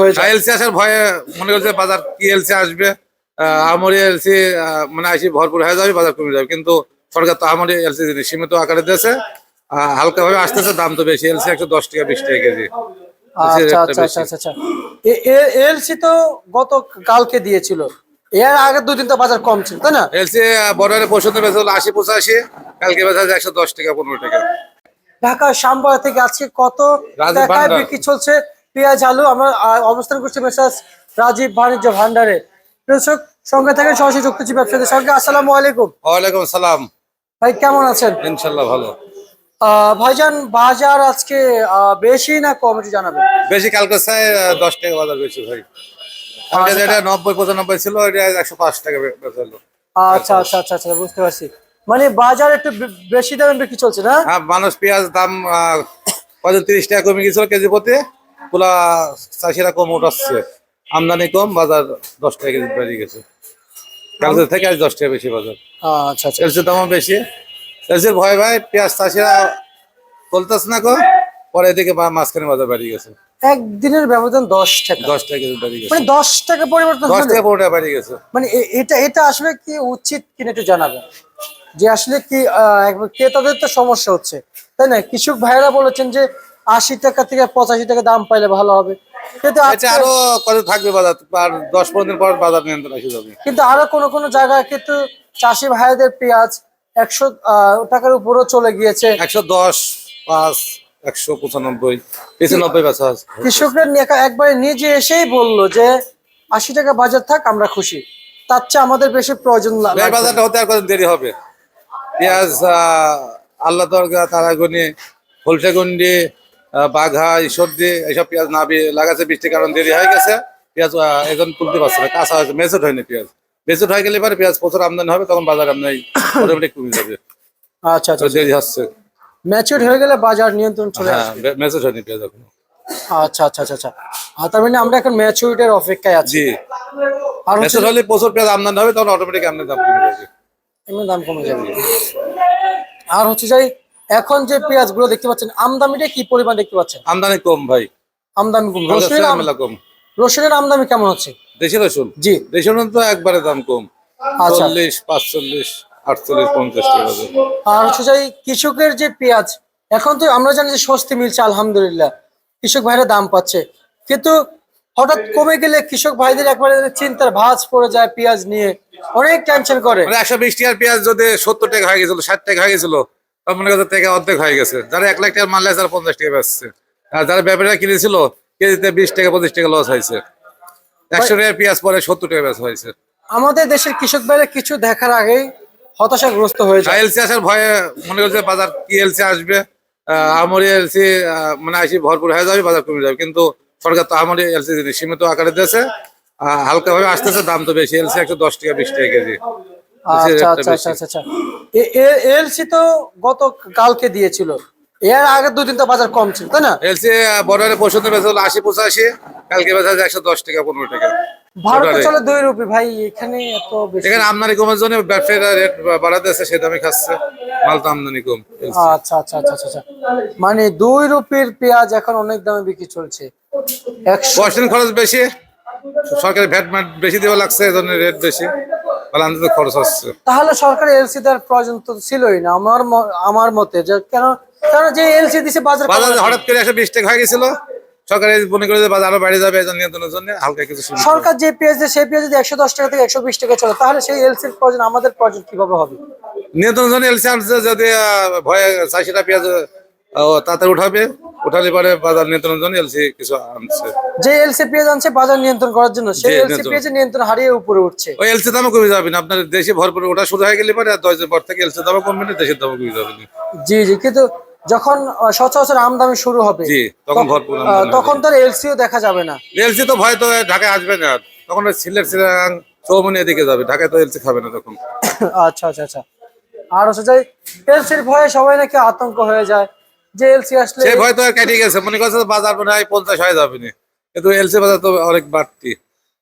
হয়ে যায়। এলসি আসার ভয়ে মনে করছে বাজার কি এলসি আসবে? আমরি এলসি মানে আসি ভরপুর হয়ে যাবে বাজার কমে যাবে। কিন্তু সরকার তো আমরি এলসি জিনিস সীমিত আকারে দিয়েছে। হালকা ভাবে আসতেছে দাম তো বেশি। এলসি একশো দশ টাকা বিশ টাকা কেজি। আচ্ছা আচ্ছা। আচ্ছা আচ্ছা। এলসি তো গত কালকে দিয়েছিল। এর আগে দুদিন তো বাজার কম ছিল তাই না? এলসি বর্ডারে বেঁচে হলো আশি পঁচাশি কালকে বেচা একশো দশ টাকা পনেরো টাকা। ঢাকা শ্যামবাজার থেকে আজকে কত? টাকায় বিক্রি চলছে পেঁয়াজ আলু আমরা অবস্থান করছি মেসাজ রাজীব বাণিজ্য ভান্ডারে। কৃষক সঙ্গে থেকে সরাসরি যুক্ত হচ্ছি ব্যবসায়ীদের সঙ্গে। আসসালামু আলাইকুম। ওয়ালাইকুম সালাম। ভাই কেমন আছেন? ইনশাল্লাহ ভালো। ভাইজান বাজার আজকে বেশি না কম একটু জানাবেন? বেশি কালকে চাই দশ টাকা বাজার বেশি ভাই। কালকে যেটা নব্বই পঁচানব্বই ছিল ওইটা একশো পাঁচ টাকা বে- হলো। আচ্ছা আচ্ছা আচ্ছা আচ্ছা বুঝতে পারছি। মানে বাজার একটু বেশি দামে বিক্রি চলছে না? হ্যাঁ মানুষ পেঁয়াজ দাম কত তিরিশ টাকা কমে গেছিল কেজি প্রতি? পুরা চাষিরা কম উঠাচ্ছে। আমদানি কম বাজার দশ টাকা কেজি বেড়ে গেছে। কালকে থেকে আজ দশ টাকা বেশি বাজার। আচ্ছা আচ্ছা। দামও বেশি। ভয় ভাই পেঁয়াজ চাষিরা না কো পরে এদিকে মাঝখানে বাজার বেড়ে গেছে। একদিনের ব্যবধান দশ টাকা। দশ টাকা কেজি বেড়ে গেছে। মানে দশ টাকা পরিবর্তন দশ টাকা পনেরো টাকা বেড়ে গেছে। মানে এটা এটা আসলে কি উচিত কিনা একটু জানাবেন? যে আসলে কি ক্রেতাদের তো সমস্যা হচ্ছে। তাই না? কৃষক ভাইয়েরা বলেছেন যে আশি টাকা থেকে পঁচাশি টাকা দাম পাইলে ভালো হবে। কিন্তু আরও কত থাকবে বাজার? আর দশ পনেরো দিন পর বাজার নিয়ন্ত্রণ যাবে। কিন্তু আরও কোনো কোনো জায়গায় কিন্তু চাষি ভাইদের পেঁয়াজ একশো টাকার উপরও চলে গিয়েছে। একশো দশ পাঁচ একশো পঁচানব্বই পিছিয়ে নব্বই বেচা কৃষকরা একবারে নিজে এসেই বলল যে আশি টাকা বাজার থাক আমরা খুশি। তার চেয়ে আমাদের বেশি প্রয়োজন না। বাজারটা হতে আর কদিন দেরি হবে? পেঁয়াজ আল্লাহ দরগা তারাগুনি ফুলটেগুন্ডি বাঘা ঈশ্বরদি এইসব পেঁয়াজ না লাগাচ্ছে বৃষ্টির কারণ দেরি হয়ে গেছে পেঁয়াজ এখন তুলতে পারছে না। কাঁচা হয়েছে মেসেট হয়নি পেঁয়াজ। মেসেট হয়ে গেলে এবার পেঁয়াজ প্রচুর আমদানি হবে তখন বাজার আমদানি অটোমেটিক কমে যাবে। আচ্ছা আচ্ছা দেরি হচ্ছে। ম্যাচিউর হয়ে গেলে বাজার নিয়ন্ত্রণ চলে হ্যাঁ আসবে। মেসেজ হয়নি পেঁয়াজ এখন। আচ্ছা আচ্ছা আচ্ছা আচ্ছা। আর তার মানে আমরা এখন ম্যাচুরিটির অপেক্ষায় আছি। আর মেসেজ হলে প্রচুর পেঁয়াজ আমদানি হবে তখন অটোমেটিক আমদানি দাম কমে যাবে। এমনি দাম কমে যাবে। আর হচ্ছে যাই এখন যে পেঁয়াজগুলো দেখতে পাচ্ছেন আমদামিটা কি পরিমাণ দেখতে পাচ্ছেন? আমদানি কম ভাই। আমদামি কম। রসুনের কম। রসুনের আমদামি কেমন হচ্ছে? দেশি রসুন? জি। দেশি রসুন তো একবারে দাম কম। আচ্ছা। চল্লিশ পাঁচচল্লিশ আটচল্লিশ পঞ্চাশ টাকা আর হচ্ছে যাই কৃষকের যে পেঁয়াজ এখন তো আমরা জানি যে স্বস্তি মিলছে আলহামদুলিল্লাহ। কৃষক ভাইরা দাম পাচ্ছে। কিন্তু হঠাৎ কমে গেলে কৃষক ভাইদের একবারে চিন্তার ভাঁজ পড়ে যায় পেঁয়াজ নিয়ে। অনেক টেনশন করে। মানে একশো বিশ টাকার পেঁয়াজ যদি সত্তর টাকা হয়ে গেছিল ষাট টাকা হয়ে গেছিল তখন মনে করছে টাকা অর্ধেক হয়ে গেছে। যারা এক লাখ টাকার মাল আছে তারা পঞ্চাশ টাকা বেচছে। আর যারা ব্যাপারীরা কিনেছিল কেজিতে বিশ টাকা পঁচিশ টাকা লস হয়েছে। একশো টাকার পেঁয়াজ পরে সত্তর টাকা বেচা হয়েছে। আমাদের দেশের কৃষক ভাইরা কিছু দেখার আগেই হতাশাগ্রস্ত হয়ে যায়। এলসি আসার ভয়ে মনে করছে বাজার কি এলসি আসবে? আমরি এলসি মানে আসি ভরপুর হয়ে যাবে বাজার কমে যাবে। কিন্তু সরকার তো আমরি এলসি সীমিত আকারে দিয়েছে হালকা ভাবে আসতেছে দাম তো বেশি। এলসি একশো দশ টাকা বিশ টাকা কেজি। আচ্ছা আচ্ছা আচ্ছা আচ্ছা। এলসি তো গত কালকে দিয়েছিল। এর আগে দুদিন তো বাজার কম ছিল তাই না? এলসি বর্ডারে পৌঁছতে বেচা হলো আশি পঁচাশি কালকে বেচা যায় একশো দশ টাকা পনেরো টাকা। ভারতে চলে দুই রুপি ভাই এখানে এত বেশি। এখানে আমদানি কমার জন্য ব্যবসায়ীরা রেট বাড়াতে আছে সে দামে খাচ্ছে। মাল তো আমদানি কম আচ্ছা আচ্ছা আচ্ছা আচ্ছা আচ্ছা। মানে দুই রুপির পেঁয়াজ এখন অনেক দামে বিক্রি চলছে। একশো খরচ বেশি সরকারি ভ্যাট বেশি দেওয়া লাগছে এই জন্য রেট বেশি। তাহলে খরচ হচ্ছে তাহলে সরকারি এলসি দেওয়ার প্রয়োজন তো ছিলই না আমার আমার মতে যে কেন কারণ যে এলসি দিছে বাজার বাজারে হঠাৎ করে একশো বিশ টাকা হয়ে গেছিল। সরকার মনে করে যে বাজার আরও বাড়ে যাবে নিয়ন্ত্রণের জন্য হালকা কিছু সরকার যে পেঁয়াজ দেয় সেই পেঁয়াজ যদি একশো দশ টাকা থেকে একশো বিশ টাকা চলে তাহলে সেই এলসির প্রয়োজন আমাদের প্রয়োজন কীভাবে হবে? নিয়ন্ত্রণের জন্য এলসি আনছে যদি ভয়ে চাষিরা পেঁয়াজ তাড়াতাড়ি উঠাবে। উঠালে পরে বাজার নিয়ন্ত্রণের জন্য এলসি কিছু আনছে। যে এলসি পেঁয়াজ আনছে বাজার নিয়ন্ত্রণ করার জন্য সেই এলসি নিয়ন্ত্রণ। নিয়ন্ত্রণ হারিয়ে উপরে উঠছে। ওই এলসি দামও কমে যাবে না আপনার দেশে ভরপুর ওটা শুরু হয়ে গেলে পরে আর দশ পর থেকে এলসি দামও কমবে না দেশের দামও কমে যাবে জি জি কিন্তু যখন সচরাচর আমদানি শুরু হবে জি, তখন ভরপুর। তখন তার এলসিও দেখা যাবে না। এলসি তো ভয় তো ঢাকায় আসবে না তখন সিলেট সিলাং চৌমনি এদিকে যাবে ঢাকায় তো এলসি খাবে না তখন। আচ্ছা আচ্ছা আচ্ছা। আর হচ্ছে যে এলসির ভয়ে সবাই নাকি আতঙ্ক হয়ে যায় যে এলসি আসলে সেই ভয় তো আর কেটে গেছে। মনে করছে বাজার মনে হয় পঞ্চাশ হয়ে যাবে না। কিন্তু এলসি বাজার তো অনেক বাড়তি।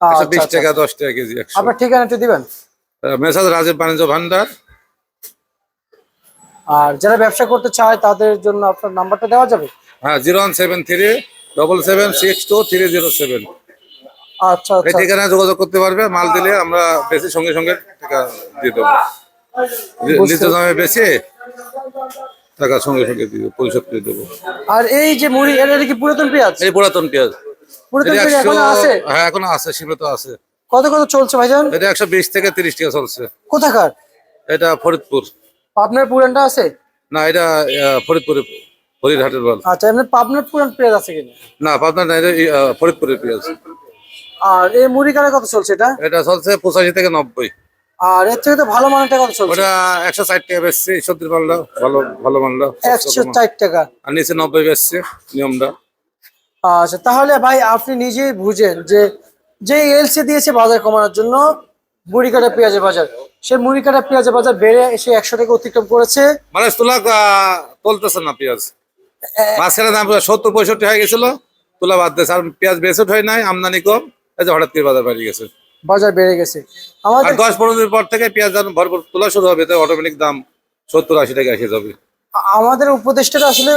আচ্ছা, বিশ আচ্ছা। টাকা দশ টাকা কেজি আপনার ঠিকানা দিবেন? মেসাজ রাজীব বাণিজ্য ভান্ডার। আর যারা ব্যবসা করতে চায় তাদের জন্য আপনার নাম্বারটা দেওয়া যাবে? হ্যাঁ zero one seven three double seven six two three zero seven. আচ্ছা এই আচ্ছা। ঠিকানায় যোগাযোগ করতে পারবে। মাল দিলে আমরা বেশি সঙ্গে সঙ্গে টাকা দিয়ে দেবো। বুঝতে- দামে বেশি? টাকা সঙ্গে সঙ্গে দিয়ে পরিশোধ করে দেবো। আর এই যে মুড়ি এটা কি পুরাতন পেঁয়াজ? এই পুরাতন পেঁয়াজ। পুরাতন আছে? হ্যাঁ এখনও আছে সীমিত আছে। কত কত চলছে ভাইজান? এটা একশো বিশ থেকে তিরিশ টাকা চলছে। কোথাকার? এটা ফরিদপুর। আপনার পুরানটা আছে? না এটা ফরিদপুরে বল আচ্ছা এমনি পাবনার পুরান পেঁয়াজ আছে কিনা? না এটা ফরিদপুরের পেঁয়াজ। আর এই মুড়ি কাটা কত চলছে এটা? এটা চলছে পঁচাশি থেকে নব্বই। আর এর থেকে তো ভালো মানটা কত চলছে। ওটা একশো ষাট টাকা বেচছে সত্যি মালটা ভালো ভালো মালটা একশো ষাট টাকা। আর নিচে নব্বই বেচছে নিয়মটা। আচ্ছা তাহলে ভাই আপনি নিজেই বুঝেন যে যে এলসি দিয়েছে বাজার কমানোর জন্য মুড়ি কাটা পেঁয়াজের বাজার। সে মুড়ি কাটা পেঁয়াজের বাজার বেড়ে এসে একশো টাকা অতিক্রম করেছে। মানে তোলা তুলতেছে না পেঁয়াজ। মাঝখানে দাম সত্তর পঁয়ষট্টি হয়ে গেছিল তোলা বাদ দিয়েছে। আর পেঁয়াজ বেসট হয় নাই আমদানি কম এই যে হঠাৎ করে বাজার বাড়ি গেছে। বাজার বেড়ে গেছে। আমাদের দশ পনেরো দিন পর থেকে পেঁয়াজ যখন ভরপুর তোলা শুরু হবে তো অটোমেটিক দাম সত্তর আশি টাকা এসে যাবে। আমাদের উপদেষ্টারা আসলে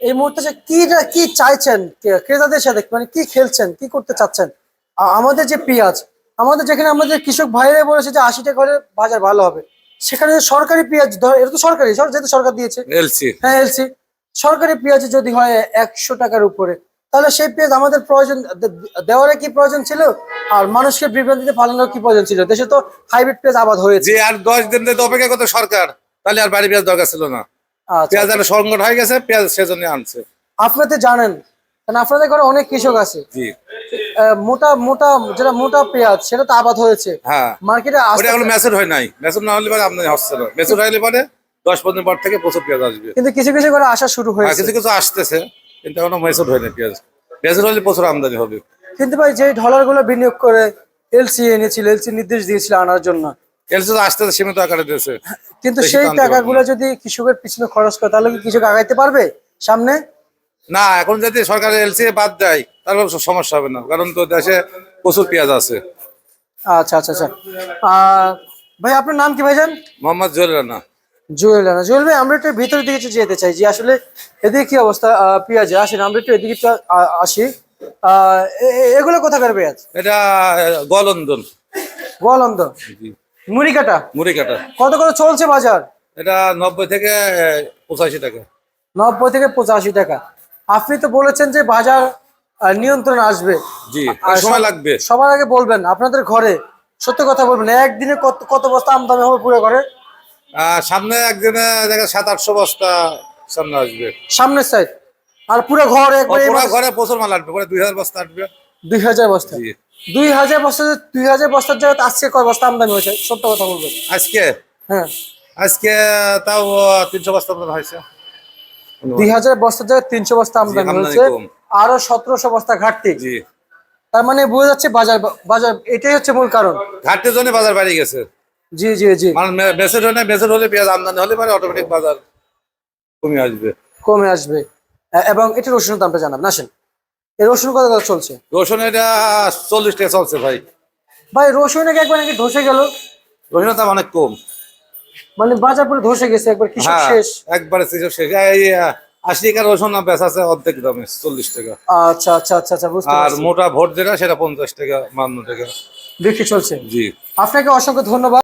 এই মুহূর্তে কি কি চাইছেন ক্রেতাদের সাথে মানে কি খেলছেন কি করতে চাচ্ছেন? আমাদের যে পেঁয়াজ আমাদের যেখানে আমাদের কৃষক ভাইরা বলেছে যে আশি টাকা হলে বাজার ভালো হবে সেখানে সরকারি পেঁয়াজ ধর এটা তো সরকারি যেহেতু সরকার দিয়েছে। এলসি। হ্যাঁ এলসি। সরকারি পেঁয়াজ যদি হয় একশো টাকার উপরে তাহলে সেই পেজ আমাদের প্রয়োজন দেওয়ার কি প্রয়োজন ছিল? আর মানুষকে বিভ্রান্তিতে ফালানোর কি প্রয়োজন ছিল? দেশে তো হাইব্রিড পেজ আবাদ হয়েছে। যে আর দশ দিন অপেক্ষা করতো সরকার তাহলে আর বাড়ি পেঁয়াজ দরকার ছিল না। আচ্ছা। পেঁয়াজ একটা সংকট হয়ে গেছে পেঁয়াজ সেজন্য আনছে। আপনি তো জানেন কারণ আপনাদের ঘরে অনেক কৃষক আছে। জি। মোটা মোটা যেটা মোটা পেঁয়াজ সেটা তো আবাদ হয়েছে। হ্যাঁ। মার্কেটে ওটা এখনও মেসেজ হয় নাই। মেসেজ না হলে পরে আমদানি হচ্ছে না। মেসেজ হলে পরে দশ পনেরো পর থেকে প্রচুর পেঁয়াজ আসবে। কিন্তু কিছু কিছু করে আসা শুরু আর হয়েছে। কিছু কিছু আসতেছে। কিন্তু এখনও মেসেজ হয় না পেঁয়াজ। মেসেজ হলে প্রচুর আমদানি হবে। কিন্তু ভাই যে ডলারগুলো বিনিয়োগ করে এলসি এনেছিল এলসি নির্দেশ দিয়েছিল আনার জন্য। এলসি তো আসতেছে সীমিত আকারে দিয়েছে। কিন্তু সেই টাকাগুলো যদি কৃষকের পিছনে খরচ করে তাহলে কি কৃষক আগাইতে পারবে সামনে? না এখন যদি সরকার এলসি বাদ দেয় তাহলে সমস্যা হবে না। কারণ তো দেশে প্রচুর পেঁয়াজ আছে। আচ্ছা আচ্ছা আচ্ছা। ভাই আপনার নাম কি ভাইজান? মোহাম্মদ জহুর রানা। জুয়েল রানা। জুয়েল ভাই আমরা একটু ভিতরের দিকে যেতে চাই যে আসলে এদিকে কি অবস্থা? আহ, পেঁয়াজের আসেন আমরা একটু এদিকে আসি। আহ, এগুলো কোথাকার পেঁয়াজ? এটা গলন্দন গোয়ালন্দ মুড়ি কাটা মুড়ি কাটা কত করে চলছে বাজার? এটা নব্বই থেকে পঁচাশি টাকা। নব্বই থেকে পঁচাশি টাকা। আপনি তো বলেছেন যে বাজার নিয়ন্ত্রণ আসবে। জি সময় লাগবে। সবার আগে বলবেন আপনাদের ঘরে। সত্য কথা বলবেন একদিনে কত কত বস্তা আমদানি হবে পুরো ঘরে? সামনে একদিনে দেখা সাত আটশো বস্তা সামনে আসবে। সামনের সাইড আর পুরো ঘর ও, একবারে পুরো ঘরে প্রচুর মাল আসবে পরে দুই হাজার বস্তা আসবে। দুই হাজার বস্তা? দুই হাজার বস্তা দুই হাজার বস্তার জায়গায় আজকে কয় বস্তা আমদানি হয়েছে? সত্য কথা বলবেন। আজকে? হ্যাঁ। আজকে তাও তিনশো বস্তা মতো হয়েছে। দুই হাজার বস্তার জায়গায় তিনশো বস্তা আমদানি আমদানি হয়েছে। আরও সতেরোশো বস্তা ঘাটতি। তার মানে বোঝা যাচ্ছে বাজার বাজার এটাই হচ্ছে মূল কারণ। ঘাটতির জন্য বাজার বাড়ি গেছে। জি জি জি। মানে মেসেজ হলে মেসেজ হলে পেঁয়াজ আমদানি হলে পরে অটোমেটিক বাজার কমে আসবে। কমে আসবে। এবং এটা রসুনের দামটা জানাবেন আসেন। এই রসুন কত কত চলছে? রসুন এটা চল্লিশ টাকা চলছে ভাই। ভাই রসুন একবার নাকি ধসে গেল? রসুনের দাম অনেক কম। মানে বাজার পুরো ধসে গেছে একবার কৃষক হ্যাঁ শেষ। একবারে কৃষক শেষ। এই আশি টাকা রসুন না বেচা আছে অর্ধেক দামে চল্লিশ টাকা। আচ্ছা আচ্ছা আচ্ছা আচ্ছা বুঝতে আর মোটা ভোট যেটা সেটা পঞ্চাশ টাকা বান্ন টাকা। বিক্রি চলছে। জি। আপনাকে অসংখ্য ধন্যবাদ।